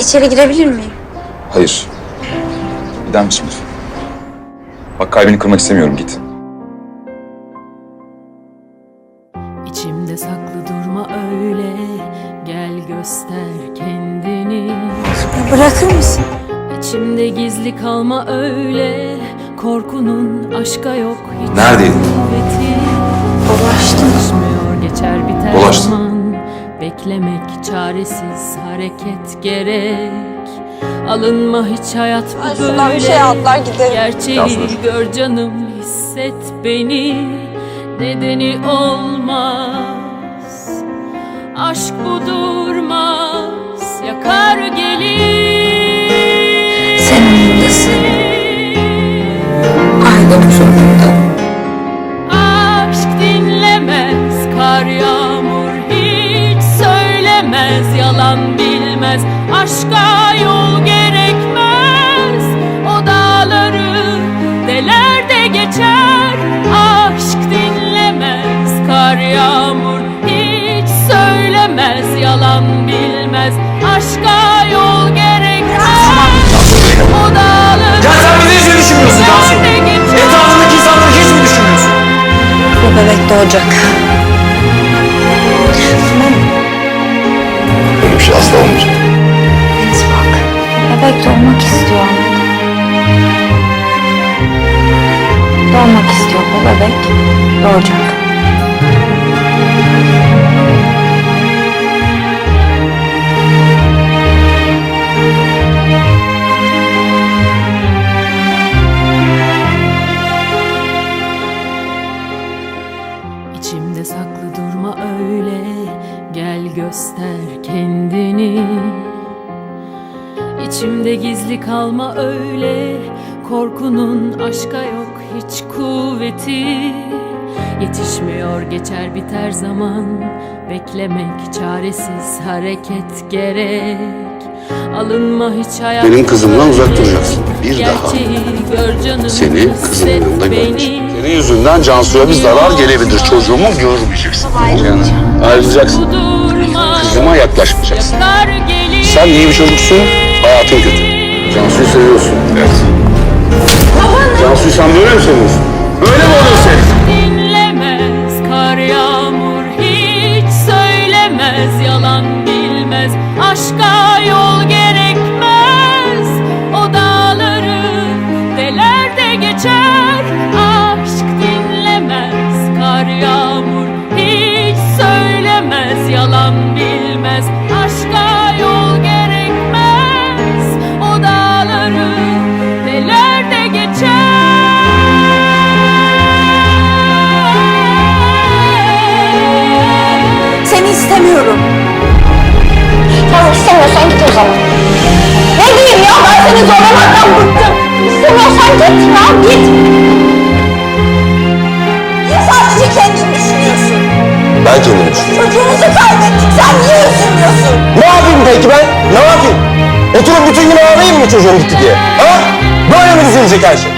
İçeri girebilir miyim? Hayır. Gider misin lütfen? Bak kalbini kırmak istemiyorum git. İçimde saklı durma öyle Gel göster kendini Ya bırakır mısın? İçimde gizli kalma öyle Korkunun aşka yok hiç Neredeydin? kuvveti çaresiz hareket gerek Alınma hiç hayat bu Ay, böyle bir şey atlar giderim. Gerçeği Yağmur. gör canım hisset beni Nedeni olmaz Aşk bu durmaz Yakar gelir Sen yanımdasın. Ailem huzurunda. Aşk Yalan bilmez Aşka yol gerekmez O dağları deler de geçer Aşk dinlemez Kar yağmur hiç söylemez Yalan bilmez Aşka yol gerekmez O dağları Ya sen hiç mi düşünmüyorsun Cansu? de. Etrafındaki insanları hiç mi düşünmüyorsun? Bu bebek doğacak. Bu bebek. Doğacak. İçimde saklı durma öyle Gel göster kendini İçimde gizli kalma öyle Korkunun aşka yok hiç kuvveti Yetişmiyor geçer biter zaman Beklemek çaresiz hareket gerek Alınma hiç hayat Benim kızımdan uzak duracaksın. Bir daha Seni kızımın yanında görmeyeceğim. Senin yüzünden Cansu'ya bir zarar gelebilir. Çocuğumu görmeyeceksin. Yani ayrılacaksın. Kızıma yaklaşmayacaksın. Sen iyi bir çocuksun, hayatın kötü. Cansu'yu seviyorsun. Evet. Cansu'yu böyle mi seviyorsun? Böyle mi oluyor senin? Dinlemez kar yağmur hiç söylemez yalan bilmez aşka yol gerekmez o dağları deler de geçer aşk o zaman. Ne diyeyim ya ben seni zorlamaktan bıktım. İstemiyorsan git ya git. Niye sadece kendini düşünüyorsun? Ben kendimi düşünüyorum. Çocuğumuzu kaybettik sen niye üzülmüyorsun? Ne yapayım peki ben? Ne yapayım? Oturup bütün gün ağlayayım mı çocuğum gitti diye? Ha? Böyle mi düzelecek her şey?